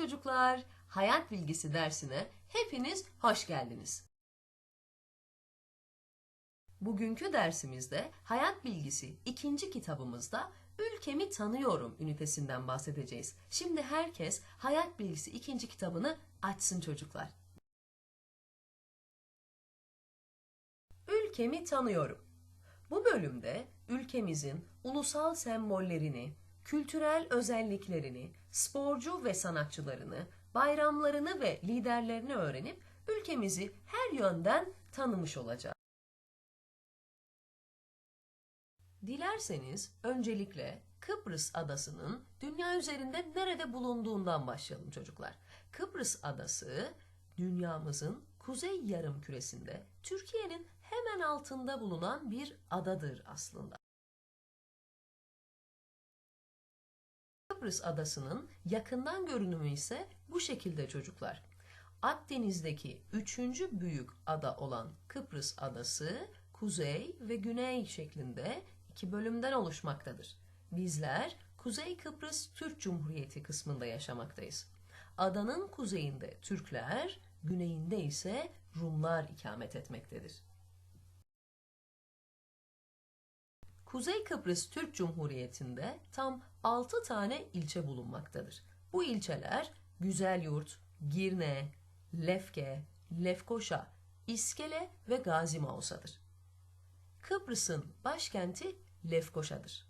çocuklar. Hayat bilgisi dersine hepiniz hoş geldiniz. Bugünkü dersimizde hayat bilgisi ikinci kitabımızda Ülkemi Tanıyorum ünitesinden bahsedeceğiz. Şimdi herkes hayat bilgisi ikinci kitabını açsın çocuklar. Ülkemi tanıyorum. Bu bölümde ülkemizin ulusal sembollerini, kültürel özelliklerini, sporcu ve sanatçılarını, bayramlarını ve liderlerini öğrenip ülkemizi her yönden tanımış olacağız. Dilerseniz öncelikle Kıbrıs adasının dünya üzerinde nerede bulunduğundan başlayalım çocuklar. Kıbrıs adası dünyamızın kuzey yarım küresinde Türkiye'nin hemen altında bulunan bir adadır aslında. Kıbrıs adasının yakından görünümü ise bu şekilde çocuklar. Akdeniz'deki üçüncü büyük ada olan Kıbrıs adası kuzey ve güney şeklinde iki bölümden oluşmaktadır. Bizler Kuzey Kıbrıs Türk Cumhuriyeti kısmında yaşamaktayız. Adanın kuzeyinde Türkler, güneyinde ise Rumlar ikamet etmektedir. Kuzey Kıbrıs Türk Cumhuriyeti'nde tam 6 tane ilçe bulunmaktadır. Bu ilçeler Güzelyurt, Girne, Lefke, Lefkoşa, İskele ve Gazi Mausa'dır. Kıbrıs'ın başkenti Lefkoşa'dır.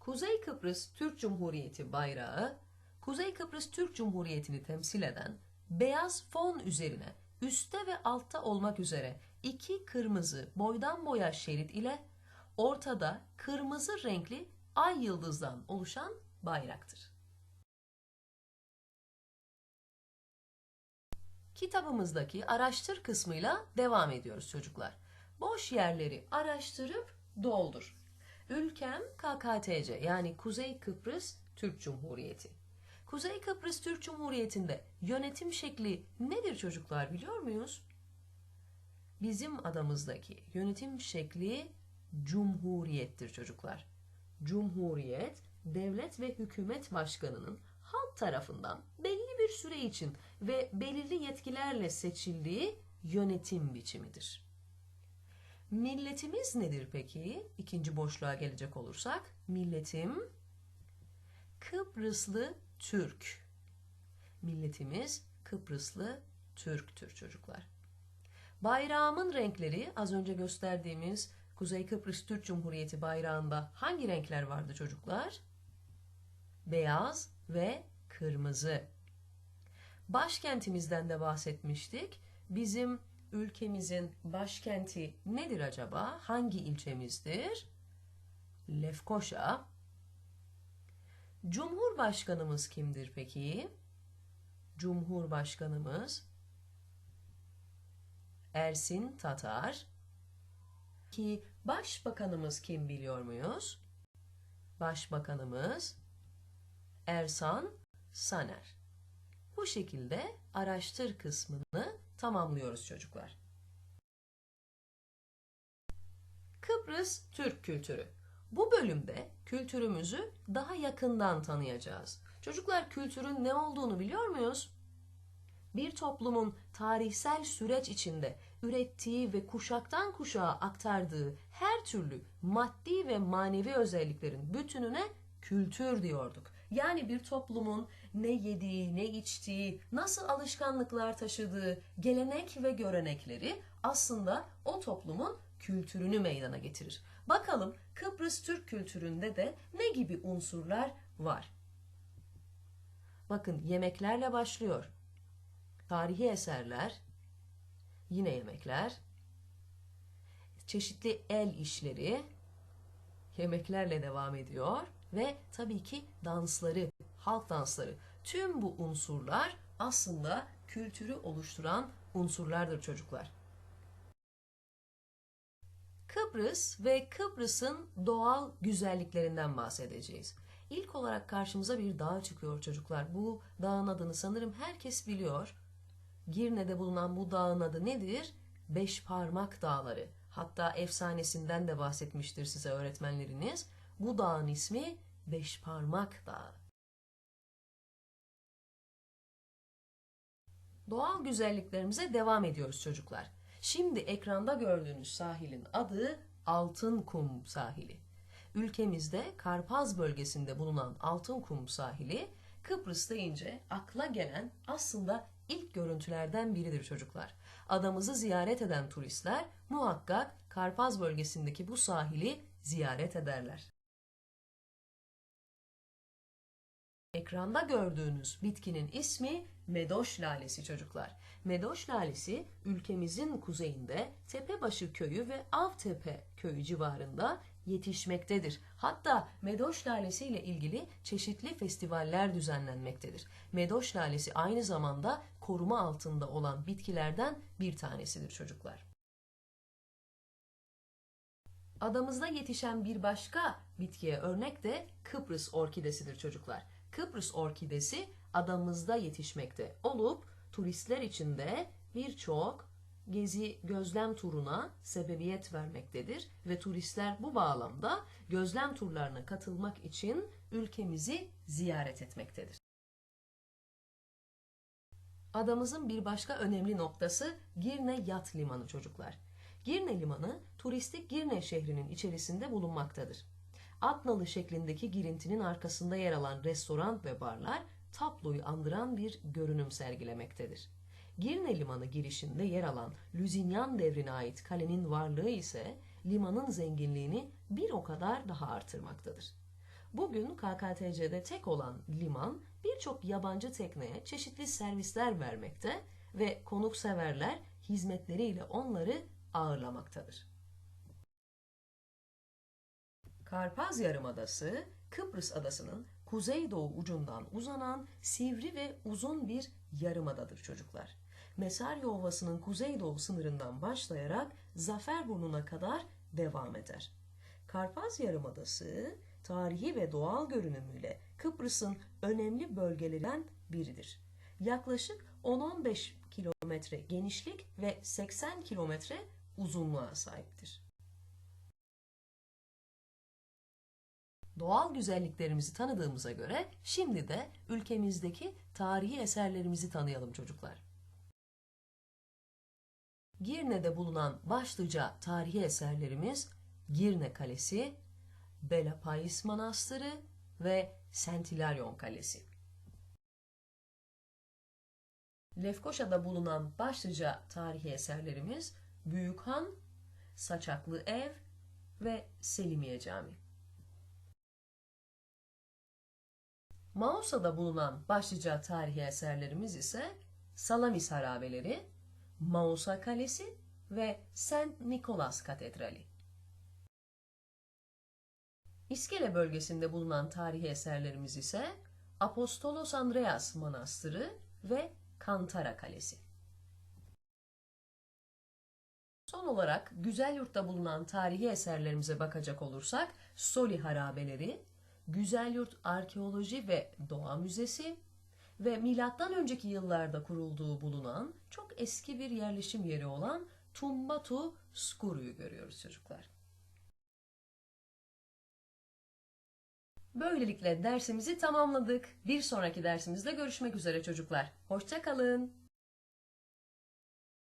Kuzey Kıbrıs Türk Cumhuriyeti bayrağı, Kuzey Kıbrıs Türk Cumhuriyeti'ni temsil eden beyaz fon üzerine üstte ve altta olmak üzere iki kırmızı boydan boya şerit ile ortada kırmızı renkli ay yıldızdan oluşan bayraktır. Kitabımızdaki araştır kısmıyla devam ediyoruz çocuklar. Boş yerleri araştırıp doldur. Ülkem KKTC yani Kuzey Kıbrıs Türk Cumhuriyeti. Kuzey Kıbrıs Türk Cumhuriyeti'nde yönetim şekli nedir çocuklar biliyor muyuz? Bizim adamızdaki yönetim şekli cumhuriyettir çocuklar. Cumhuriyet, devlet ve hükümet başkanının halk tarafından belli bir süre için ve belirli yetkilerle seçildiği yönetim biçimidir. Milletimiz nedir peki? İkinci boşluğa gelecek olursak, milletim Kıbrıslı Türk. Milletimiz Kıbrıslı Türktür çocuklar. Bayrağımın renkleri az önce gösterdiğimiz Kuzey Kıbrıs Türk Cumhuriyeti bayrağında hangi renkler vardı çocuklar? Beyaz ve kırmızı. Başkentimizden de bahsetmiştik. Bizim ülkemizin başkenti nedir acaba? Hangi ilçemizdir? Lefkoşa. Cumhurbaşkanımız kimdir peki? Cumhurbaşkanımız Ersin Tatar. Ki başbakanımız kim biliyor muyuz? Başbakanımız Ersan Saner. Bu şekilde araştır kısmını tamamlıyoruz çocuklar. Kıbrıs Türk kültürü. Bu bölümde kültürümüzü daha yakından tanıyacağız. Çocuklar kültürün ne olduğunu biliyor muyuz? Bir toplumun tarihsel süreç içinde ürettiği ve kuşaktan kuşağa aktardığı her türlü maddi ve manevi özelliklerin bütününe kültür diyorduk. Yani bir toplumun ne yediği, ne içtiği, nasıl alışkanlıklar taşıdığı, gelenek ve görenekleri aslında o toplumun kültürünü meydana getirir. Bakalım Kıbrıs Türk kültüründe de ne gibi unsurlar var? Bakın yemeklerle başlıyor. Tarihi eserler, yine yemekler, çeşitli el işleri, yemeklerle devam ediyor ve tabii ki dansları, halk dansları. Tüm bu unsurlar aslında kültürü oluşturan unsurlardır çocuklar. Kıbrıs ve Kıbrıs'ın doğal güzelliklerinden bahsedeceğiz. İlk olarak karşımıza bir dağ çıkıyor çocuklar. Bu dağın adını sanırım herkes biliyor. Girne'de bulunan bu dağın adı nedir? Beş Parmak Dağları. Hatta efsanesinden de bahsetmiştir size öğretmenleriniz. Bu dağın ismi Beş Parmak Dağı. Doğal güzelliklerimize devam ediyoruz çocuklar. Şimdi ekranda gördüğünüz sahilin adı Altın Kum Sahili. Ülkemizde Karpaz bölgesinde bulunan Altın Kum Sahili Kıbrıs deyince akla gelen aslında ilk görüntülerden biridir çocuklar. Adamızı ziyaret eden turistler muhakkak Karpaz bölgesindeki bu sahili ziyaret ederler. Ekranda gördüğünüz bitkinin ismi medoş lalesi çocuklar. Medoş lalesi ülkemizin kuzeyinde Tepebaşı köyü ve Avtepe köyü civarında yetişmektedir. Hatta medoş lalesi ile ilgili çeşitli festivaller düzenlenmektedir. Medoş lalesi aynı zamanda koruma altında olan bitkilerden bir tanesidir çocuklar. Adamızda yetişen bir başka bitkiye örnek de Kıbrıs orkidesidir çocuklar. Kıbrıs orkidesi adamızda yetişmekte olup turistler için de birçok gezi gözlem turuna sebebiyet vermektedir ve turistler bu bağlamda gözlem turlarına katılmak için ülkemizi ziyaret etmektedir. Adamızın bir başka önemli noktası Girne Yat Limanı çocuklar. Girne Limanı turistik Girne şehrinin içerisinde bulunmaktadır. Atnalı şeklindeki girintinin arkasında yer alan restoran ve barlar tabloyu andıran bir görünüm sergilemektedir. Girne Limanı girişinde yer alan Lüzinyan devrine ait kalenin varlığı ise limanın zenginliğini bir o kadar daha artırmaktadır. Bugün KKTC'de tek olan liman birçok yabancı tekneye çeşitli servisler vermekte ve konukseverler hizmetleriyle onları ağırlamaktadır. Karpaz Yarımadası, Kıbrıs Adası'nın kuzeydoğu ucundan uzanan sivri ve uzun bir yarımadadır çocuklar. Mesarya Ovası'nın kuzeydoğu sınırından başlayarak Zaferburnu'na kadar devam eder. Karpaz Yarımadası, tarihi ve doğal görünümüyle Kıbrıs'ın önemli bölgelerinden biridir. Yaklaşık 10-15 kilometre genişlik ve 80 kilometre uzunluğa sahiptir. Doğal güzelliklerimizi tanıdığımıza göre şimdi de ülkemizdeki tarihi eserlerimizi tanıyalım çocuklar. Girne'de bulunan başlıca tarihi eserlerimiz Girne Kalesi, Belapais Manastırı ve Sentilaryon Kalesi. Lefkoşa'da bulunan başlıca tarihi eserlerimiz Büyükhan, Saçaklı Ev ve Selimiye Camii. Mausa'da bulunan başlıca tarihi eserlerimiz ise Salamis Harabeleri, Mausa Kalesi ve Saint Nicholas Katedrali. İskele bölgesinde bulunan tarihi eserlerimiz ise Apostolos Andreas Manastırı ve Kantara Kalesi. Son olarak Güzelyurt'ta bulunan tarihi eserlerimize bakacak olursak Soli Harabeleri, Güzelyurt Arkeoloji ve Doğa Müzesi ve milattan önceki yıllarda kurulduğu bulunan çok eski bir yerleşim yeri olan Tumbatu Skuru'yu görüyoruz çocuklar. Böylelikle dersimizi tamamladık. Bir sonraki dersimizde görüşmek üzere çocuklar. Hoşçakalın.